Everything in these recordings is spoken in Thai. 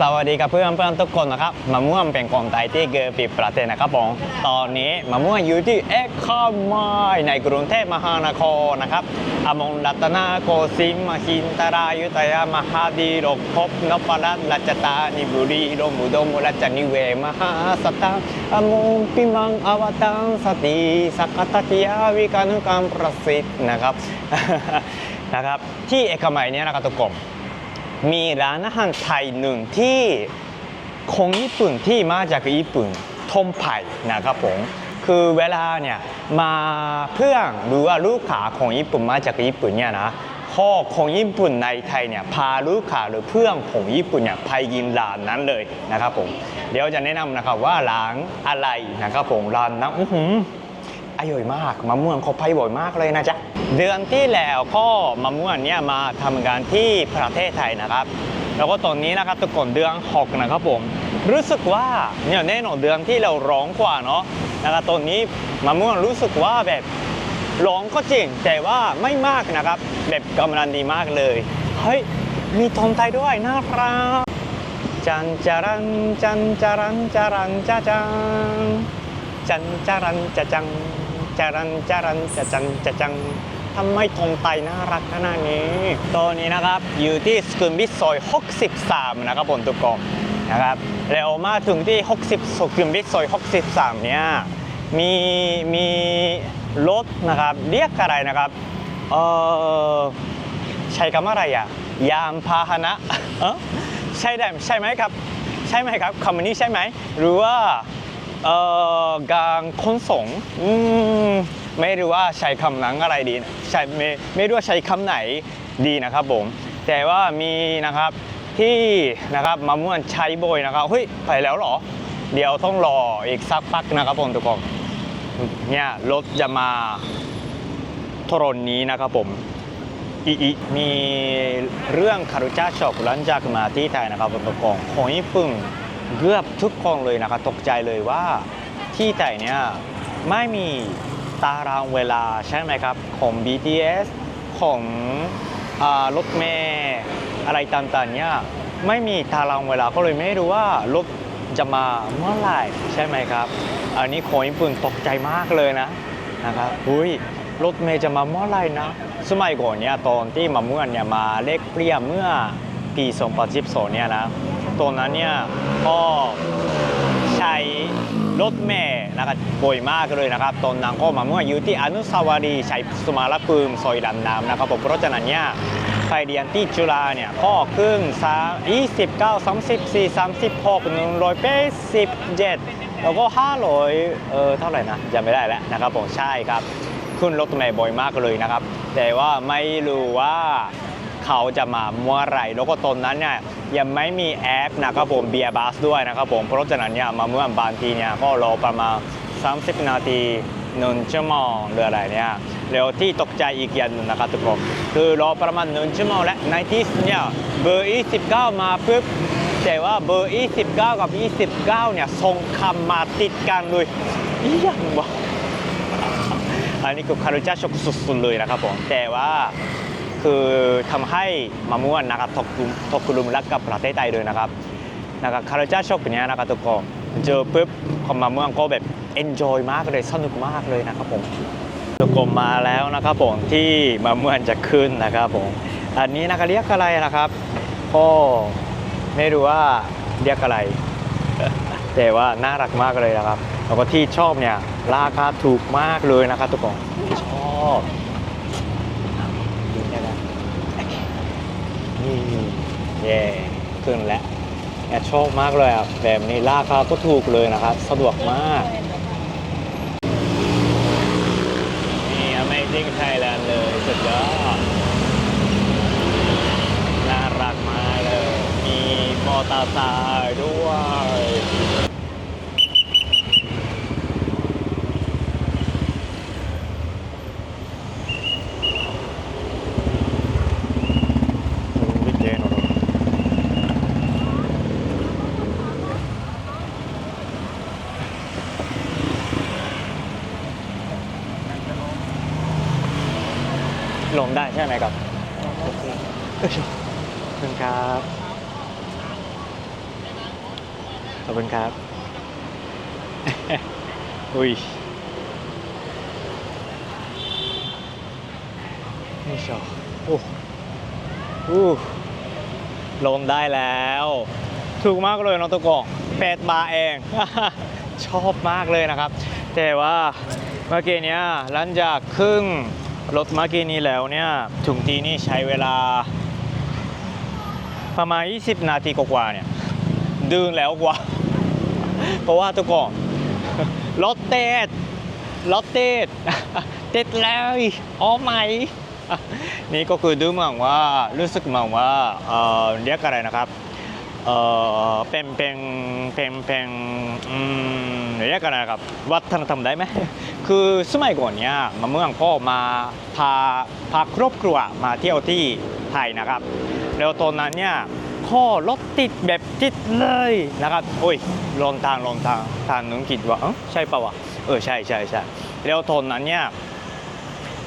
สวัสดีครับเพื่อนเพื่อนๆทุกคนนะครับมะม่วงเป็นคนไทยที่เกิดปีประเทศนะครับผมตอนนี้มะม่วงอยู่ที่เอ็กคาไมายในกรุงเทพมหานครนะครับอมงรัตนาโกสินทร์มหินทรายุทยามหาดีรกภพนพรัตน์รัชตานิบุรีรมุดมรัชนิเวมหาสตางอมงพิมังอวตังสติสักกตคิยาวิกานุกรรมประสิทธิ์นะครับนะครับ ที่เอกมัยเนี้นะครับทุกคน มีร้านอาหารไทยหนึ่งที่คนญี่ปุ่นที่มาจากญี่ปุ่นทมไผ่นะครับผมคือเวลาเนี่ยมาเพื่อนหรือว่าลูกค้าของญี่ปุ่นมาจากญี่ปุ่นเนี่ยนะพ่อของญี่ปุ่นในไทยเนี่ยพาลูกค้าหรือเพื่อนของญี่ปุ่นเนี่ยไปกินร้านนั้นเลยนะครับผมเดี๋ยวจะแนะนำนะครับว่าร้านอะไรนะครับผมร้านนั้น อื้อหืออร่อยมาก มะม่วงเขาไปบ่อยมากเลยนะจ๊ะ เดือนที่แล้วก็มะม่วงเนี่ยมาทำงานที่ประเทศไทยนะครับ แล้วก็ตอนนี้นะครับทุกคนเดือนหกนะครับผม รู้สึกว่าเนี่ยแน่นอนเดือนที่เราร้องกว่าเนาะนะครับตอนนี้มะม่วงรู้สึกว่าแบบร้องก็จริง แต่ว่าไม่มากนะครับ แบบกำลังดีมากเลย เฮ้ย มีทอมไทยด้วยน่ารักจันจารันจันจารันจารันจ้าจังจันจารันจะจัง จารันจารันจะจังจะจังทำไมทงไตน่ารักขนาดนี้ตอนนี้นะครับอยู่ที่สกุลวิทซอย 63 นะครับผมทุกคนนะครับแล้วมาถึงที่ 60สกุลวิทซอย 63 เนี่ยมีมีรถนะครับเรียกอะไรนะครับเออใช้คำอะไรอะยานพาหนะเอ้อใช่ได้ใช่ไหมครับ ใช่ไหมครับคำนี้ใช่ไหมหรือว่า เอ่อการขนส่งอืมไม่รู้ว่าใช้คำนั้นอะไรดีนะใช่ไม่ไม่รู้ว่าใช้คำไหนดีนะครับผม แต่ว่ามีนะครับที่นะครับมะม่วงใช้บ่อยนะครับเฮ้ยไปแล้วเหรอ เดี๋ยวต้องรออีกสักพักนะครับผมทุกคนเนี่ยรถจะมาทรนนี้นะครับผมอีอีมีเรื่องคารุจ้าช็อกหลังจากมาที่ไทยนะครับบนตัวกองของญี่ปุ่น เกือบทุกคนเลยนะครับตกใจเลยว่าที่ไทยเนี่ยไม่มีตารางเวลาใช่ไหมครับของ BTS ของอรถเมล์อะไรต่างๆเนี่ยไม่มีตารางเวลาก็เลยไม่รู้ว่ารถจะมาเมื่อไหร่ใช่ไหมครับอันนี้ของญี่ปุ่นตกใจมากเลยนะนะครับอุ้ยรถเมย์จะมาเมื่อไหรนะ สมัยก่อนเนี่ยตอนที่มาเมื่อเนี่ยมาเลขเปรี้ยเมื่อปี 2012เนี่ยนะ ตอนนั้นเนี่ยก็ใช้รถเมย์นะครับบ่อยมากเลยนะครับ ตอนนั้นก็มาเมื่ออยู่ที่อนุสาวรีย์ชัยสมรภูมิซอยลำน้ำนะครับผมเพราะฉะนั้นเนี่ยไปเรียนที่จุฬาเนี่ยก็ครึ่งสามยี่สิบเก้าสามสิบสี่สามสิบหกหนึ่งร้อยแปดสิบเจ็ดแล้วก็500เออเท่าไหร่นะจำไม่ได้แล้วนะครับผมใช่ครับ ขึ้นรถเมล์บ่อยมากเลยนะครับ แต่ว่าไม่รู้ว่า เขาจะมาเมื่อไหร่แล้วก็ตอนนั้นเนี่ยยังไม่มีแอปนะครับผมเบียร์บัสด้วยนะครับผมเพราะฉะนั้นเนี่ยมาเมื่อบางทีเนี่ยก็รอประมาณ 30 นาทีหนึ่งชั่วโมงหรืออะไรเนี่ยแล้วที่ตกใจอีกอย่างหนึงนะครับทุกคนคือรอประมาณหนึ่งชั่วโมงและในที่สุดเนี่ยเบอร์29มาปุ๊บแต่ว่าเบอร์29กับ 29เนี่ยส่งคำมาติดกันเลยอีหยังวะอันนี้คือคารุจ้าช็อกสุดๆเลยนะครับผมแต่ว่า คือทำให้มะม่วงนะครับตกกลุ่มตกกลุ่มรักกับประเทศไทยเลยนะครับนะครับคารุจ้าช็อกเนี้ยนะครับทุกคนเจอปุ๊บของมะม่วงก็แบบเอนจอยมากเลยสนุกมากเลยนะครับผมทุกคนมาแล้วนะครับผมที่มะม่วงจะขึ้นนะครับผมอันนี้นะครับเรียกอะไรนะครับก็ไม่รู้ว่าเรียกอะไร แต่ว่าน่ารักมากเลยนะครับแล้วก็ที่ชอบเนี่ยราคาถูกมากเลยนะครับทุกคนชอบนี่นะ นี่เย่ขึ้นแล้วแอบชอบมากเลยอะแบบนี้ราคาก็ถูกเลยนะครับ สะดวกมาก นี่ Amazing Thailand เลยสุดยอดน่ารักมากเลย มีมอเตอร์ไซค์ด้วย ได้ไหมครับโอเคขอบคุณครับ ขอบคุณครับ อุ้ยนี่ชอโอ้โอ้ลงได้แล้ว ถูกมากเลยน้องตะกองแปดบาเอง ชอบมากเลยนะครับ แต่ว่าเมื่อกี้เนี้ยหลังจากครึ่ง รถเมื่อกี้นี้แล้วเนี่ยถึงที่นี่ใช้เวลา ประมาณ 20 นาทีกว่าเนี่ยดื้อแล้วกว่า เพราะว่าทุกคนรถติดรถเติดติดแล้วอ๋อไหมนี่ก็คือดูเหมือนว่ารู้สึกเหมือนว่าเออเรียกอะไรนะครับ เอ่อเป็นเป็นเป็นเป็นอืมเรียกอะไรนะครับวัฒนธรรมได้ไหมคือสมัยก่อนเนี่ยมาเมืองพ่อมาพาพาครอบครัวมาเที่ยวที่ไทยนะครับ แล้วตอนนั้นเนี่ยข้อรถติดแบบติดเลยนะครับโอ้ยลงทางลงทางทางนึงคิดว่าเอ้าใช่ปะวะเออใช่ใช่ใช่แล้วตอนนั้นเนี่ย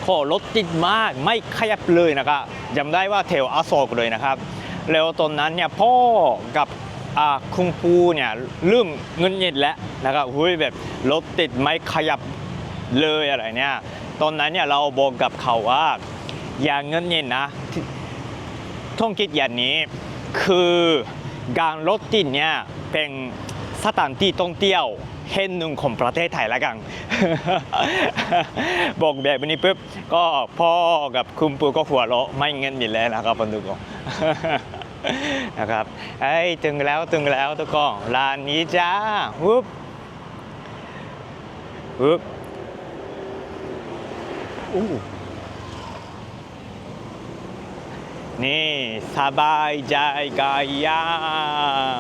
ข้อรถติดมากไม่ขยับเลยนะครับจำได้ว่าแถวอโศกเลยนะครับ แล้วตอนนั้นเนี่ยพ่อกับคุณปูเนี่ยเริ่มเงินเย็นแล้วนะครับเฮ้ยแบบรถติดไม่ขยับเลยอะไรเนี่ยตอนนั้นเนี่ยเราบอกกับเขาว่าอย่าเงินเย็นนะต้องคิดอย่างนี้คือการรถติดเนี่ยเป็นสถานที่ท่องเที่ยว แห่งหนึ่งของประเทศไทยละกัน บอกแบบนี้ปุ๊บก็พ่อกับคุณปู่ก็หัวเราะไม่เงินมีแล้วนะครับทุกคนนะครับเอ้ยถึงแล้วถึงแล้วทุกคนร้านนี้จ้าวุบวุบอู้นี่สบายใจกายย่า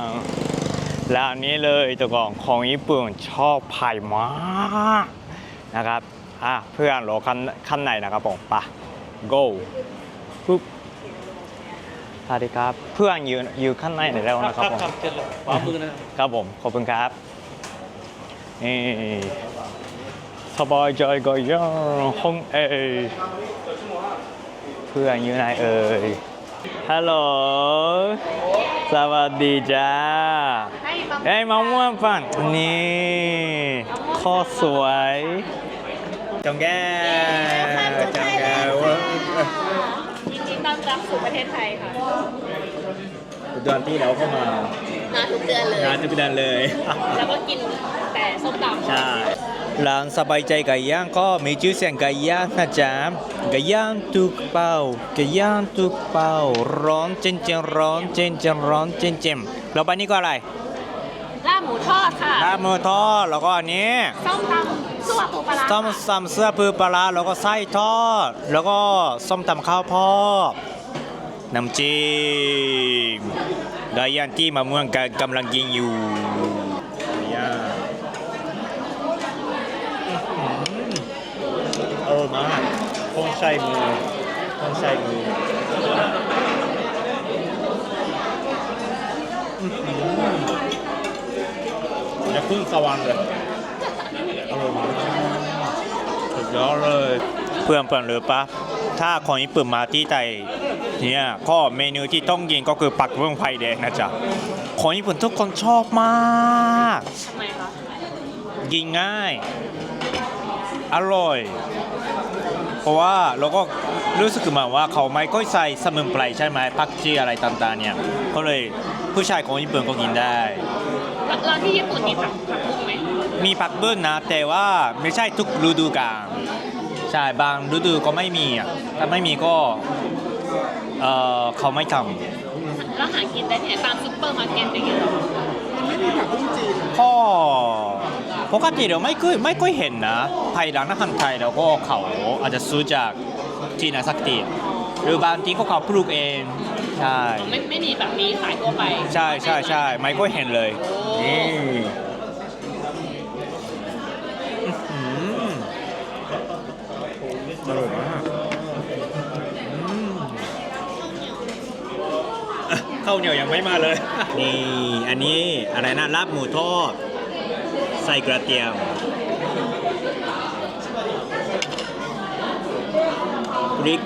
ง ร้านนี้เลยตัวกองของญี่ปุ่นชอบไผ่มากนะครับอะเพื่อนรอขั้นขั้นในนะครับผมไปะ go ปุ๊บสวัสดีครับ เพื่อนยืนอยู่ข้างในแล้วนะครับผมเจอขวามือนะครับครับผมขอบคุณครับนี่สบายใจก็ย่างห้องเอเพื่อนอยู่ไหนเอ่ยฮัลโหลสวัสดีจ้า ให้บางเอ้ยมะม่วงปั่นนี่ข้อสวยจงแก้วจงแก้วยินดีต้อนรับสู่ประเทศไทยค่ะเดือนที่แล้วก็มามาทุกเดือนเลยงานทุกเดือนเลย แล้วก็กินแต่ส้มตำใช่ร้านสบายใจไก่ย่างก็มีชื่อเสียงไก่ย่างนะจ๊ะไก่ย่างทุกเป้าไก่ย่างทุกเป้าร้อนเจนเจนร้อนเจนเจนร้อนเจนเจนแล้วไปนี่ก็อะไรลาบห มูทอดค่ะลาบมือทอดแล้วก็อันนี้ส้มตำซั่วปูปลาร้าส้มตำเสื้อพือปลาร้าแล้วก็ไส้ทอด แล้วก็ส้มตำข้าวโพดน้ำจิ้มไก่ย่างที่มะม่วงกำลังกินอยู่ย่างเออมากต้องใช้มือต้องใช้มืออื้อหืออย่า พึ่งสวรรค์เลยอร่อยมากสุดยอดเลยเพื่อนเพื่อนหรือปะถ้าคนญี่ปุ่นมาที่ไทยเนี่ยก็เมนูที่ต้องกินก็คือปักเบื้องไฟแดงนะจ๊ะคนญี่ปุ่นทุกคนชอบมากทำไมคะกินง่าย อร่อย เพราะว่าเราก็รู้สึกเหมือนว่าเขาไม่ค่อยใส่สมุนไพรใช่ไหมผักชีอะไรต่างๆเนี่ยก็เลยผู้ชายของญี่ปุ่นก็กินได้ แล้วแล้วที่ญี่ปุ่นมีผักผักบุ้งไหมมีผักบุ้งนะ แต่ว่าไม่ใช่ทุกฤดูกาลใช่บางฤดูก็ไม่มีอะถ้าไม่มีก็เออเขาไม่ทแล้วหากินได้ที่ไหนตามซุปเปอร์มาร์เก็ตอย่างเงี้ยเหรอำก็ปกติเราไม่เคยไม่ค่อยเห็นนะภายหลังอาหารไทยเราก็เขาอาจจะซื้อจากที่ไหนสักที่หรือบางทีก็เขาปลูกเองใช่ ไม่ไม่มีแบบนี้ขายทั่วไปใช่ใช่ใช่ไม่ก็เห็นเลย โอ้ นี่อื้อหืออร่อยมากอืมอะข้าวเหนียวยังไม่มาเลย นี่ อันนี้อะไรนะลาบหมูทอดใส่กระเทียมพริก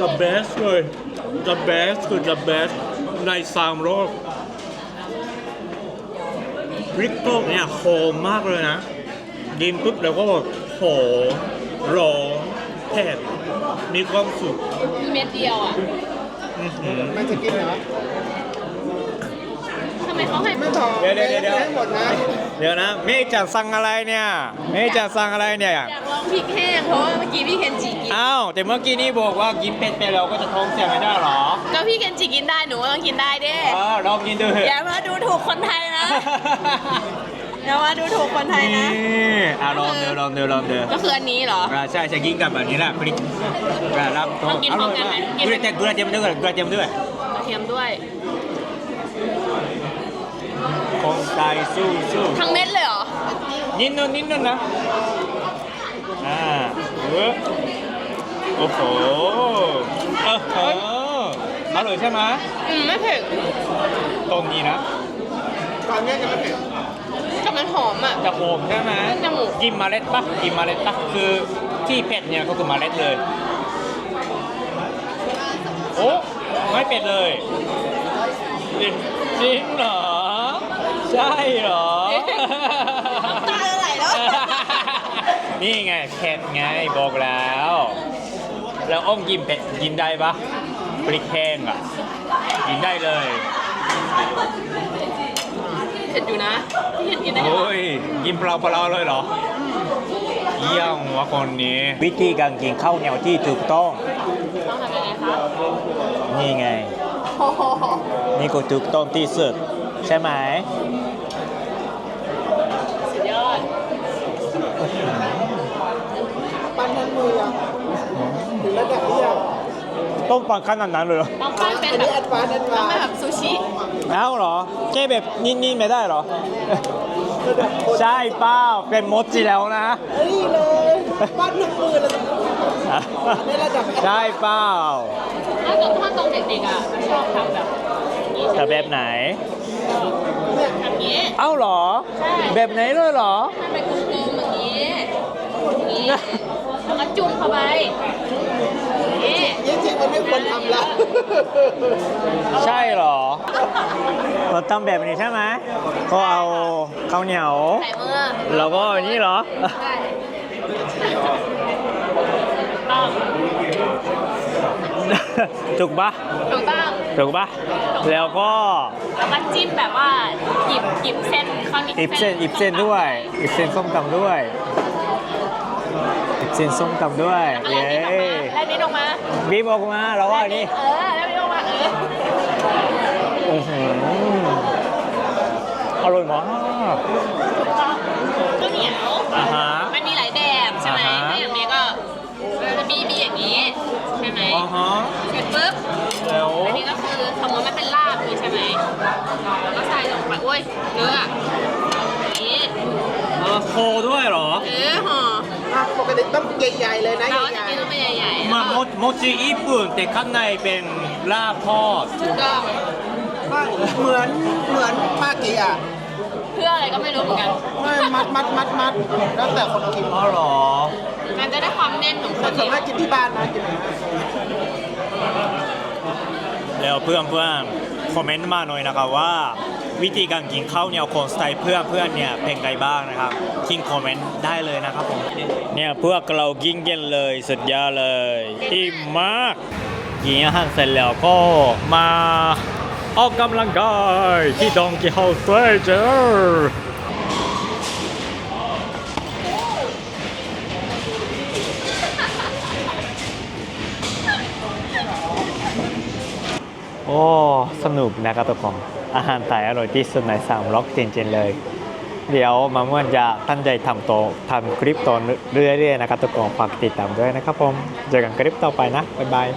the best เลย the best คือ the best ในสามรสพริกโต๊ะเนี่ยหอมมากเลยนะ กินปุ๊บแล้วก็แบบหอมร้อนเผ็ดมีความสุขเม็ดเดียวอะอื้อหือไม่จะกินเหรอทำ ไมเขาให้ไม่พอเดี๋ยวเดี๋ยวเดี๋ยว ให้หมดนะเดี๋ยวนะเมฆจะสั่งอะไรเนี่ยเมฆจะสั่งอะไรเนี่ยอยากลองพริกแห้งเพราะว่าเมื่อกี้พี่เคนจิกิน อ้าวแต่เมื่อกี้นี่บอกว่ากินเป็ดไปแล้วก็จะท้องเสียไม่ได้หรอก็พี่เคนจิกินได้หนูก็ต้องกินได้เด้เออลองกินดูเถอย่าอะมาดูถูกคนไทยนะอย่ามาดูถูกคนไทยนะ นี่อะลองดูลองดูลองดูก็คืออันนี้เหรอ อ่าใช่ใช่กินกับแบบนี้แหละพริกกระลับลองกินพร้อมกันไหมกินกเป็ระนเทียมกระเทียมด้วยกระเทียมด้วย กระเทียมด้วย คนไทยสู้สู้ทั้งเม็ดเลยเหรอ นิดนึงนิดนึงนะ อ่าเออโอ้โหเออเอออร่อยใช่ไหมอืม ไม่เผ็ดตรงนี้นะตอนนี้จะไม่เผ็ดแต่มันหอมอะจะโอมใช่ไหมจมูก กินเมล็ดปะกินเมล็ดปะคือที่เผ็ดเนี่ยก็คือเมล็ดเลย โอ้ไม่เป็ดเลยจริงจริงเหรอ ใช่เหรอน้ำตาจะไหลแล้ว นี่ไงเผ็ดไงบอกแล้ว แล้วอ้อมกินเผ็ดกินได้ปะพริกแห้งอะ กินได้เลย เผ็ดอยู่นะพี่เคนกินได้ไหมโอ้ย กินเปล่าๆเลยเหรอ เยี่ยมวะคนนี้ วิธีการกินข้าวเหนียวที่ถูกต้อง ต้องทำยังไงคะนี่ไง โอ้โหนี่ก็ถูกต้องที่สุด ใช่ไหมสุดยอดปั้นทั้งมืออะถึงระดับนี้อะต้องปังขนาดนั้นเลยเหรอต้องปั้นเป็นอันแบนี้บแอดวานซ์แอดต้อวางนเป็นซ์แบบซูชิแล้วเหรอแค่แบบนิ่ๆไม่ได้เหรอ ระดับคนใช่เปล่าเป็นมดจีแล้วนะ เอ้ยเลยปั้นทั้งมือเลยอันนี้ระดับแอดวานซ์ ใช่เปล่าถ้าตรงถ้าตรงเด็กๆอะชอบทำแบบนี้แต่แบบไหน ทำนี้เอ้าเหรอใช่แบบไหนเลยเหรอถ้าเป็นกลมๆอย่างนี้อย่างนี้แล้วก็จุ่มเข้าไปนี่จริงๆมันไม่ควรทำละใช่เหรอเราทำแบบนี้ใช่ไหมก็เอาข้าวเหนียว ใส่มือแล้วก็อันนี้เหรอ ใช่ต้องถูกปะถูกต้อง ถูกปะแล้วก็แล้วก็จิ้มแบบว่าหยิบหยิบเส้นข้าวเหนียวอิบเส้นอิบเส้นด้วยอิบเส้นส้มตำด้วยอิบเส้นส้มตำด้วยอะไรเย้นี่ออกมาอะไรนี่ออกมาบีบออกมาแล้วว่านี่เออแล้วนี่ออกมาเอออื้อหืออร่อยมาก ข้าวเหนียว อ่าฮะ มันมีหลายแบบใช่ไหม อ่าฮะ ถ้าอย่างนี้ก็เราจะบีบีอย่างนี้ใช่ไหม อ๋อฮะ เสร็จปุ๊บ แล้ว อันนี้ก็คือสมมติมันเป็นลาบนี่ใช่ไหมแล้วก็ใส่ลงไปโอ้ยเนื้ออย่างนี้ เออโค ด้วยเหรอ เออห่ออะปกติต้องใหญ่ๆเลยนะเราก็ใหจะญ่กินต้องเป็นใหญ่ๆมาแล้วโมก็โมจิญี่ปุ่นแต่ข้างในเป็นลาบทอดถูกต้องๆว่าเหมือนเหมือนปากิอะเพื่ออะไรก็ไม่รู้เหมือนกัน ไม่มัดมัดมัดมัดแล้วแต่คนกินอ๋อเหรอ มันจะได้ความแน่นของข้าแต่วเหส่นีวนยวมากกินที่บ้านนะกินแล้วเพื่อนเพื่อนคอมเมนต์มาหน่อยนะครับว่า วิธีการกินข้าวเหนียวคนสไตล์เพื่อนเพื่อนเนี่ยเป็นไงบ้างนะครับทิ้งคอมเมนต์ได้เลยนะครับผมเนี่ยพวกเรากินกันเลยสุดยอดเลยอิ่มมากกินอาหารเสร็จแล้วก็มาออกกำลังกายที่ดองกิเฮาส์เจอร์โอ้ สนุกนะครับทุกคน อาหารไทยอร่อยที่สุดในสามล็อกจริงๆเลย เดี๋ยวมาม่วนจะตั้งใจทำโตอทำคลิปต่อเรื่อยๆนะครับทุกคนฝากติดตามด้วยนะครับผม เจอกันคลิปต่อไปนะ บ๊ายบาย